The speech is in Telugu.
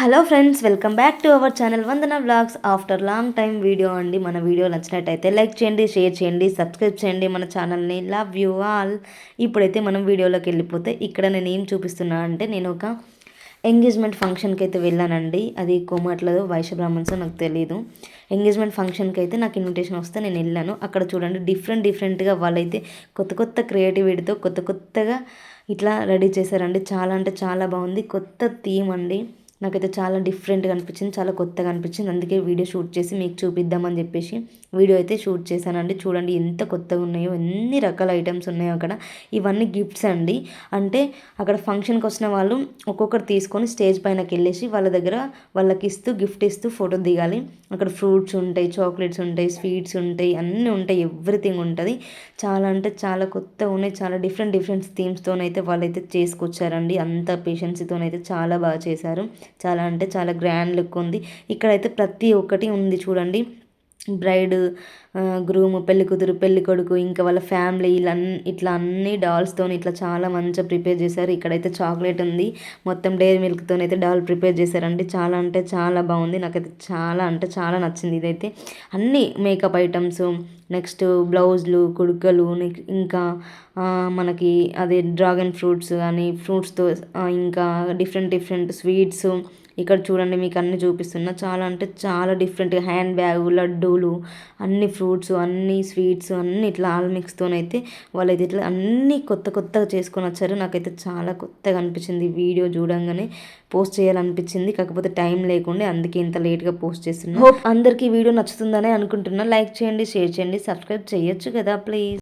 Hello friends welcome back to our channel Vandana vlogs. After long time video అండి మన వీడియో నచ్చినట్టయితే లైక్ చేయండి షేర్ చేయండి సబ్స్క్రైబ్ చేయండి మన ఛానల్ని. Love you all. ఇప్పుడైతే మనం వీడియోలోకి వెళ్ళిపోతే ఇక్కడ నేను ఏం చూపిస్తున్నా అంటే నేను ఒక ఎంగేజ్మెంట్ ఫంక్షన్కి అయితే వెళ్ళానండి. అది కోమట్లదో వైశ్య బ్రాహ్మణ్స్ నాకు తెలియదు ఎంగేజ్మెంట్ ఫంక్షన్కి అయితే నాకు ఇన్విటేషన్ వస్తే నేను వెళ్ళాను. అక్కడ చూడండి డిఫరెంట్ డిఫరెంట్గా వాళ్ళైతే కొత్త కొత్త క్రియేటివిటీతో కొత్త కొత్తగా ఇట్లా రెడీ చేశారండి. చాలా అంటే చాలా బాగుంది. కొత్త థీమ్ అండి. నాకైతే చాలా డిఫరెంట్గా అనిపించింది చాలా కొత్తగా అనిపించింది. అందుకే వీడియో షూట్ చేసి మీకు చూపిద్దామని చెప్పేసి వీడియో అయితే షూట్ చేశానండి. చూడండి ఎంత కొత్తగా ఉన్నాయో ఎన్ని రకాల ఐటమ్స్ ఉన్నాయో అక్కడ. ఇవన్నీ గిఫ్ట్స్ అండి. అంటే అక్కడ ఫంక్షన్కి వచ్చిన వాళ్ళు ఒక్కొక్కరు తీసుకొని స్టేజ్ పైనకి వెళ్ళేసి వాళ్ళ దగ్గర వాళ్ళకి ఇస్తూ గిఫ్ట్ ఇస్తూ ఫోటో దిగాలి. అక్కడ ఫ్రూట్స్ ఉంటాయి చాక్లెట్స్ ఉంటాయి స్వీట్స్ ఉంటాయి అన్నీ ఉంటాయి. ఎవ్రీథింగ్ ఉంటుంది. చాలా అంటే చాలా కొత్తగా ఉన్నాయి. చాలా డిఫరెంట్ డిఫరెంట్ థీమ్స్తోనైతే వాళ్ళైతే చేసుకొచ్చారండి. అంత పేషెన్సీతోనైతే చాలా బాగా చేశారు. చాలా అంటే చాలా గ్రాండ్ లుక్ ఉంది. ఇక్కడైతే ప్రతి ఒక్కటి ఉంది చూడండి. బ్రైడ్ గ్రూమ్ పెళ్ళి కూతురు పెళ్ళి కొడుకు ఇంకా వాళ్ళ ఫ్యామిలీ ఇలా ఇట్లా అన్ని డాల్స్తో ఇట్లా చాలా మంచిగా ప్రిపేర్ చేశారు. ఇక్కడైతే చాక్లెట్ ఉంది. మొత్తం డైరీ మిల్క్తో అయితే డాల్ ప్రిపేర్ చేశారండి. చాలా అంటే చాలా బాగుంది. నాకైతే చాలా అంటే చాలా నచ్చింది ఇదైతే. అన్ని మేకప్ ఐటమ్స్ నెక్స్ట్ బ్లౌజులు కుడుకలు ఇంకా మనకి అదే డ్రాగన్ ఫ్రూట్స్ కానీ ఫ్రూట్స్తో ఇంకా డిఫరెంట్ డిఫరెంట్ స్వీట్స్ ఇక్కడ చూడండి మీకు అన్ని చూపిస్తున్నా. చాలా అంటే చాలా డిఫరెంట్గా హ్యాండ్ బ్యాగ్ లడ్డూలు అన్ని ఫ్రూట్స్ అన్ని స్వీట్స్ అన్ని ఇట్లా ఆల్ మిక్స్తోనైతే వాళ్ళైతే ఇట్లా అన్ని కొత్త కొత్తగా చేసుకొని వచ్చారు. నాకైతే చాలా కొత్తగా అనిపించింది వీడియో చూడంగానే. పోస్ట్ చేయాలనిపించింది. కాకపోతే టైం లేకుండే అందుకే ఇంత లేట్గా పోస్ట్ చేస్తున్నా. హోప్ అందరికీ వీడియో నచ్చుతుందనే అనుకుంటున్నా. లైక్ చేయండి షేర్ చేయండి సబ్స్క్రైబ్ చేయొచ్చు కదా ప్లీజ్